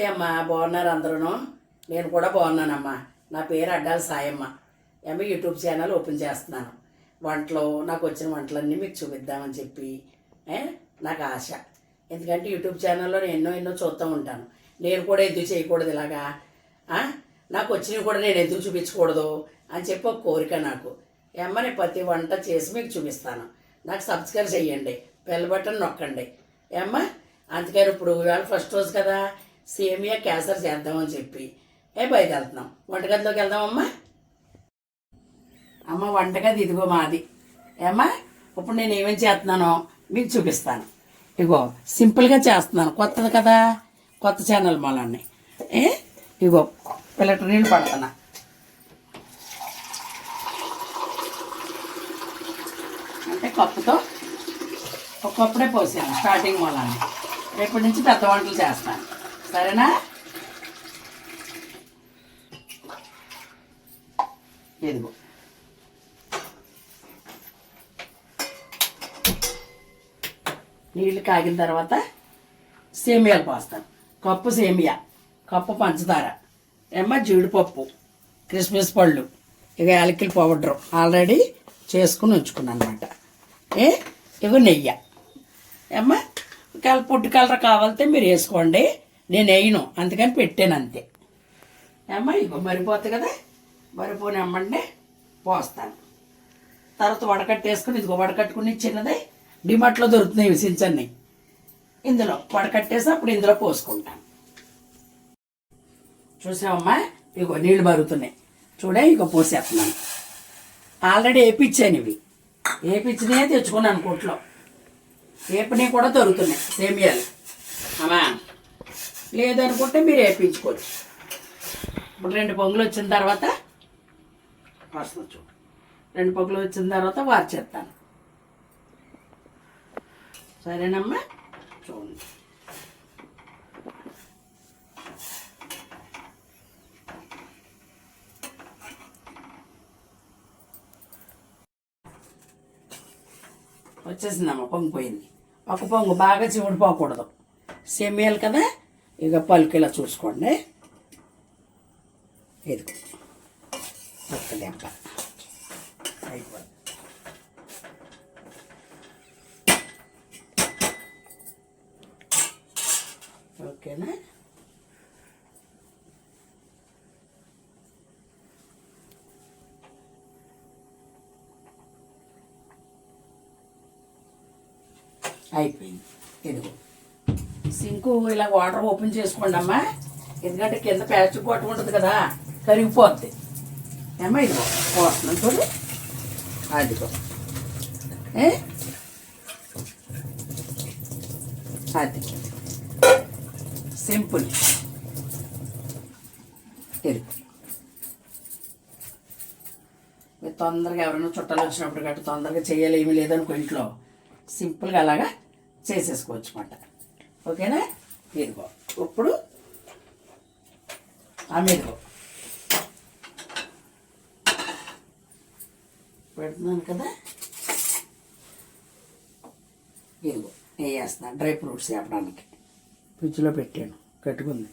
నమస్తే అమ్మా బాగున్నారు అందరూ నేను కూడా బాగున్నానమ్మా. నా పేరు అడ్డాల సాయమ్మ. ఏమో యూట్యూబ్ ఛానల్ ఓపెన్ చేస్తున్నాను. వంటలు నాకు వచ్చిన వంటలన్నీ మీకు చూపిద్దామని చెప్పి నాకు ఆశ. ఎందుకంటే యూట్యూబ్ ఛానల్లో నేను ఎన్నో ఎన్నో చూస్తూ ఉంటాను. నేను కూడా ఎందుకు చేయకూడదు ఇలాగా? నాకు వచ్చినవి కూడా నేను ఎందుకు చూపించకూడదు అని చెప్పి ఒక కోరిక నాకు. ఏమ్మ నేను ప్రతి వంట చేసి మీకు చూపిస్తాను. నాకు సబ్స్క్రైబ్ చేయండి. బెల్ బటన్ నొక్కండి. ఏమ్మా అందుకని ఇప్పుడు ఇవాళ ఫస్ట్ రోజు కదా. సేమియా క్యాసర్ చేద్దామని చెప్పి. ఏ బయట వెళ్తున్నాం. వంటగదిలోకి వెళ్దామమ్మా అమ్మ. వంటగది ఇదిగో మాది. ఏమ్మా ఇప్పుడు నేను ఏమేమి చేస్తున్నానో మీకు చూపిస్తాను. ఇగో సింపుల్గా చేస్తున్నాను. కొత్తది కదా. కొత్త ఛానల్ మొలన్ని. ఏ? ఇగో పిల్లటి నీళ్ళు పడుతున్నా. అంటే కప్పుతో ఒక్కప్పుడే పోసాను స్టార్టింగ్ మూలాన్ని. రేపటి నుంచి పెద్ద వంటలు చేస్తాను. సరేనా? ఇదిగో. నీళ్ళు కాగిన తర్వాత సేమియాలు పోస్తాను. కప్పు సేమియా కప్పు పంచదార ఏమ జీడిపప్పు క్రిస్మస్ పళ్ళు ఇక యాలకిల్ పౌడరు ఆల్రెడీ చేసుకుని ఉంచుకున్నాను అనమాట ఏ? ఇగో నెయ్యి. ఏమ్మా? కలర్ ఫుడ్ కలర్ కావాలంటే మీరు వేసుకోండి. నేను వేయను అందుకని పెట్టాను అంతే. ఏమ్మా ఇగో మరిపోతుంది కదా? మరిపోని అమ్మంటే పోస్తాను. తర్వాత వడకట్టేసుకుని ఇదిగో వడకట్టుకుని చిన్నది డిమార్ట్లో దొరుకుతున్నాయి ఇవి ఇందులో వడకట్టేసి అప్పుడు ఇందులో పోసుకుంటాను. చూసావమ్మా? ఇగో నీళ్ళు మరుగుతున్నాయి చూడే ఇక పోసేస్తున్నాను. ఆల్రెడీ వేపించాను ఇవి. వేపించినే తెచ్చుకున్నాను కొట్లో. వేపినవి కూడా దొరుకుతున్నాయి సేమియాలు. అమ్మా లేదనుకుంటే మీరు వేపించుకోవచ్చు ఇప్పుడు రెండు పొంగులు వచ్చిన తర్వాత వస్తుంది చూడు. రెండు పొంగులు వచ్చిన తర్వాత వార్చేస్తాను సరేనమ్మా? చూడండి. వచ్చేసిందమ్మ పొంగిపోయింది ఒక పొంగు బాగా చివుడిపోకూడదు. సెమియాలు కదా? ఇక పలుకేలా చూసుకోండి. ఇది ఒక్క దెబ్బ అయిపోయింది. ఓకేనా? అయిపోయింది. ఇదిగో. సింకు ఇలా వాటర్ ఓపెన్ చేసుకోండి అమ్మా. ఎందుకంటే కింద ప్యాచ్ కొట్టు ఉంటుంది కదా కరిగిపోద్ది. ఏమ్మా ఇదిగో పోస్తున్నాం చూడు. అదిగో. అది. సింపుల్. ఇది. మీరు తొందరగా ఎవరైనా చుట్టాలు వచ్చినప్పుడు గట్రా తొందరగా చేయాలి ఏమీ లేదనుకో ఇంట్లో. సింపుల్గా అలాగా చేసేసుకోవచ్చు అన్నమాట. ఓకేనా? ఇదిగో ఇప్పుడు అమ్మిదిగో పెడుతున్నాను కదా? ఇదిగో వేయేస్తున్నాను డ్రై ఫ్రూట్స్ చెప్పడానికి ఫ్రిడ్జ్లో పెట్టాను కట్టుకుంది.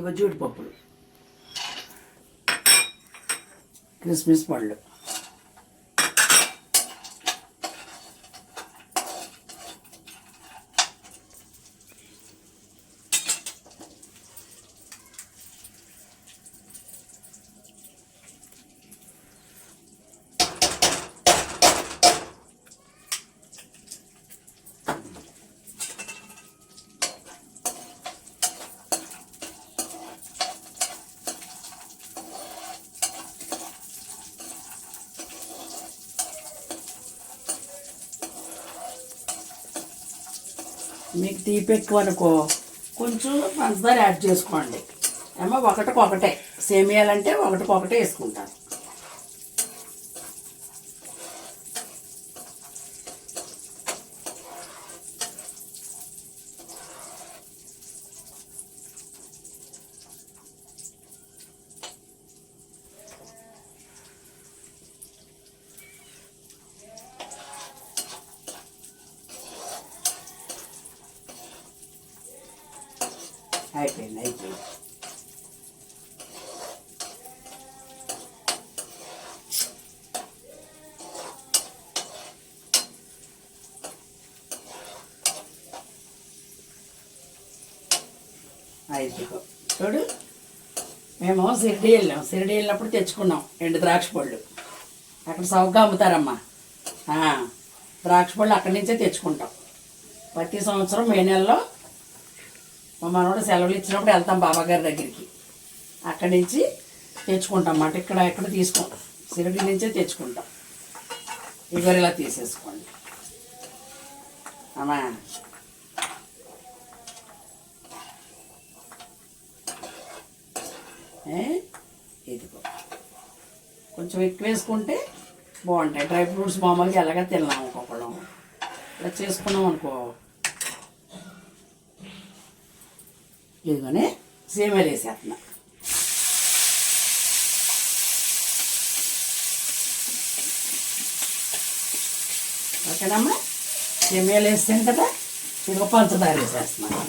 పోతా జీడిపప్పులు. క్రిస్మిస్ పళ్ళు. మీకు తీపి ఎక్కువ అనుకో. కొంచెం పంచదార యాడ్ చేసుకోండి. ఏమో ఒకటికొకటే. సేమియాలంటే ఒకటికొకటే వేసుకుంటాను అయిపోయింది అయిపోయింది అయిపోయి చూడు. మేము సిరిడి వెళ్ళాం. సిరిడి వెళ్ళినప్పుడు తెచ్చుకున్నాం ఎండు ద్రాక్ష పళ్ళు. అక్కడ సౌకగా అమ్ముతారమ్మా. ద్రాక్ష పళ్ళు అక్కడి నుంచే తెచ్చుకుంటాం. ప్రతి సంవత్సరం మే నెలలో మా మనవడు సెలవులు ఇచ్చినప్పుడు వెళ్తాం బాబాగారి దగ్గరికి. అక్కడి నుంచి తెచ్చుకుంటాం అన్నమాట. ఇక్కడ ఎక్కడ తీసుకుంటాం సిరిడి నుంచే తెచ్చుకుంటాం. ఇవరు ఇలా తీసేసుకోండి. అమ్మా. ఇదిగో. కొంచెం ఎక్కువ వేసుకుంటే బాగుంటాయి. డ్రై ఫ్రూట్స్ మామూలుగా ఎలాగ తిన్నాం ఒక్కొక్కడం ఇలా చేసుకున్నాం అనుకో. ఇదిగోనే సేమియాలు వేసేస్తున్నా. ఓకేనమ్మా? సేమియాలు వేస్తాను కదా ఇదిగో పంచదార వేసేస్తున్నాను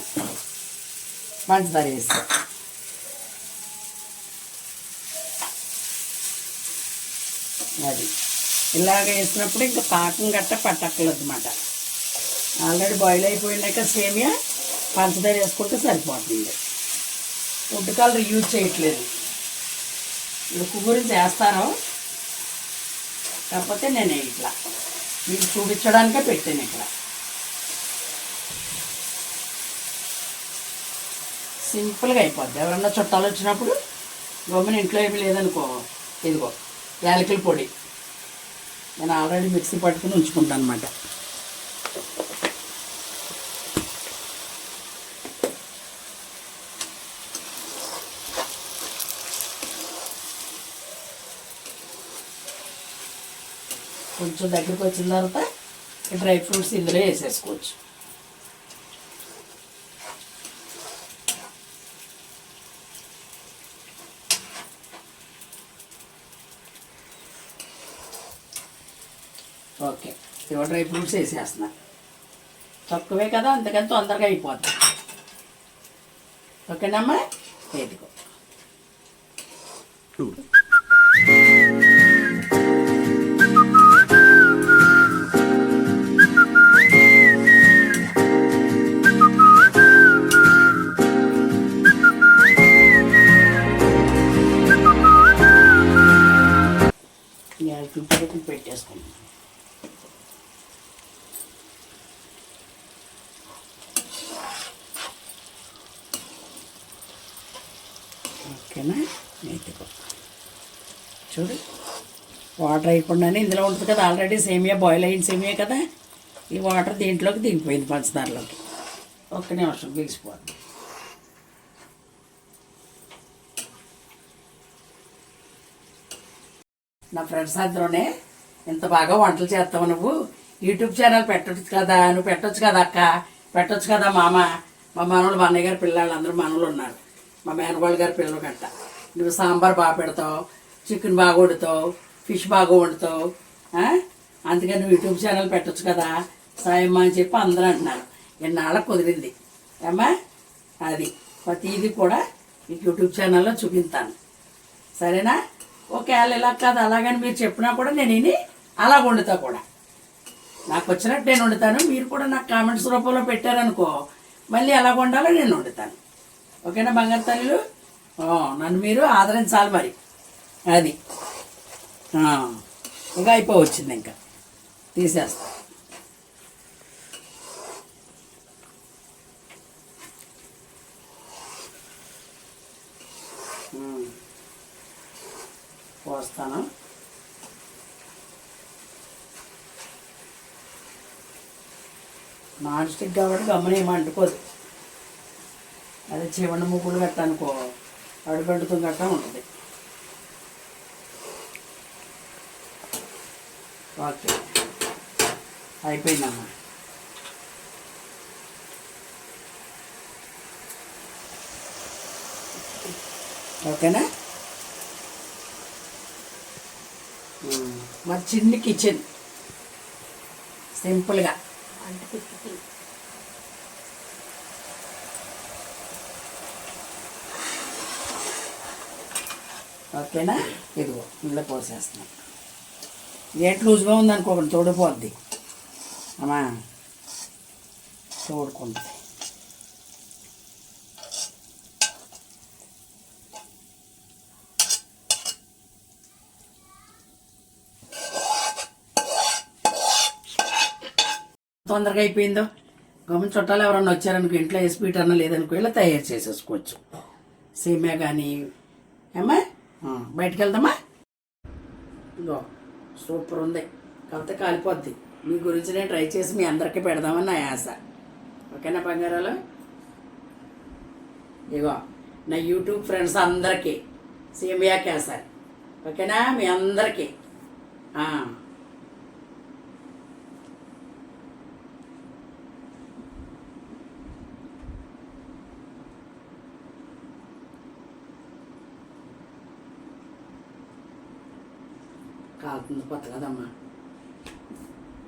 పంచదార వేస్తా. అది. ఇలాగ వేసినప్పుడు ఇంకా పాకం గట్ట పట్టక్కర్లేదు అనమాట ఆల్రెడీ బాయిల్ అయిపోయినాక సేమియా పంచదార వేసుకుంటే సరిపోతుంది. ఫుడ్ కలర్ యూజ్ చేయట్లేదు. ఉక్కు గురించి వేస్తాను. కాకపోతే నేను ఇట్లా మీకు చూపించడానికే పెట్టాను ఇక్కడ. సింపుల్గా అయిపోద్ది. ఎవరన్నా చుట్టాలు వచ్చినప్పుడు గమ్మున ఇంట్లో ఏమీ లేదనుకో ఇదిగో యాలకుల పొడి. నేను ఆల్రెడీ మిక్సీ పట్టుకుని ఉంచుకుంటాను అనమాట కొంచెం దగ్గరికి వచ్చిన తర్వాత ఈ డ్రై ఫ్రూట్స్ ఇందులో వేసేసుకోవచ్చు. ఓకే ఇవ డ్రై ఫ్రూట్స్ వేసేస్తున్నా. తక్కువే కదా అందుకని తొందరగా అయిపోతుంది ఓకేనమ్మా? వేదికో ఓకేనా? నేతికో చూడు వాటర్ వేయకుండానే ఇందులో ఉంటుంది కదా ఆల్రెడీ సేమియా బాయిల్ అయిన సేమియా కదా? ఈ వాటర్ దీంట్లోకి దిగిపోయింది పంచదారలోకి ఒక్క నిమిషం బిగిసిపోతుంది నా ఫ్రెండ్స్ అందరూనే ఇంత బాగా వంటలు చేస్తావు నువ్వు? యూట్యూబ్ ఛానల్ పెట్టచ్చు కదా నువ్వు పెట్టొచ్చు కదా అక్క? పెట్టచ్చు కదా మామ? మా మనవలు మా అన్నయ్య గారు పిల్లలు అందరూ మనవలు ఉన్నారు. మా మేనవాళ్ళు గారి పిల్లలు గట్ట నువ్వు సాంబార్ బాగా పెడతావు చికెన్ బాగా వండుతావు ఫిష్ బాగా వండుతావు అందుకని నువ్వు యూట్యూబ్ ఛానల్ పెట్టొచ్చు కదా సాయమ్మ అని చెప్పి అందరూ అంటున్నారు. ఎన్నాళ్ళ కుదిరింది. ఏమ్మా? అది. ప్రతిదీ కూడా ఈ యూట్యూబ్ ఛానల్లో చూపిస్తాను. సరేనా? ఒకవేళ ఇలా కాదు. అలాగని మీరు చెప్పినా కూడా నేను విని అలా వండుతా కూడా. నాకు వచ్చినట్టు నేను వండుతాను. మీరు కూడా నాకు కామెంట్స్ రూపంలో పెట్టారనుకో మళ్ళీ ఎలా వండాలో నేను వండుతాను. ఓకేనా బంగారు తల్లులు? నన్ను మీరు ఆదరించాలి మరి. అది. ఇంకా అయిపోవచ్చింది ఇంకా. తీసేస్తా. పోస్తాను. నాన్ స్టిక్ కాబట్టి గమ్మని ఏమంటుకోదు అంటుకోదు ముగ్గులు గట్ట అనుకో అడుగడుతూ గట్ట ఉంటుంది. ఓకే. అయిపోయిందమ్మా. ఓకేనా? ఉమ్, మరి కిచెన్. సింపుల్గా. ఓకేనా? ఇదిగో ఇందులో పోసేస్తున్నాం గేట్ లూజ్గా ఉందనుకోకండి తోడిపోద్ది. అమ్మా తోడుకుంటుంది తొందరగా అయిపోయిందో? గమని చుట్టాలు ఎవరన్నా వచ్చారనుకో ఇంట్లో వేసి అన్న లేదనుకో ఇలా తయారు చేసేసుకోవచ్చు. సేమే కానీ ఏమా బయటికి వెళ్దామా ఇగో సూపర్ ఉంది. కాకపోతే కాలిపోద్ది. మీ గురించి నేను ట్రై చేసి మీ అందరికీ పెడదామని నా ఆశ. ఓకేనా బంగారాలు? ఇగో నా యూట్యూబ్ ఫ్రెండ్స్ అందరికీ సేమియా కేసరి. ఓకేనా? మీ అందరికీ. కాలుతుంది కొత్త కదమ్మా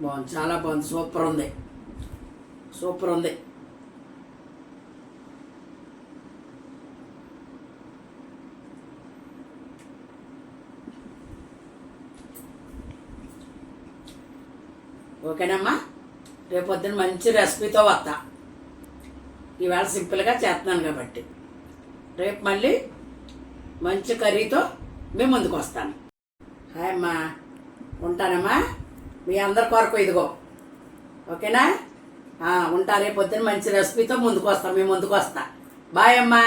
బాగుంది చాలా బాగుంది సూపర్ ఉంది. సూపర్ ఉంది. ఓకేనమ్మా? రేపు పొద్దున్న మంచి రెసిపీతో వస్తా. ఈవేళ సింపుల్గా చేస్తున్నాను కాబట్టి. రేపు మళ్ళీ మంచి కర్రీతో మేము ముందుకు వస్తాను. హాయ్ అమ్మా. ఉంటానమ్మా? మీ అందరి కొరకు ఇదిగో. ఓకేనా? ఉంటా రేపు పొద్దున్న మంచి రెసిపీతో ముందుకు వస్తాం మేము ముందుకు వస్తా బాయ్ అమ్మా.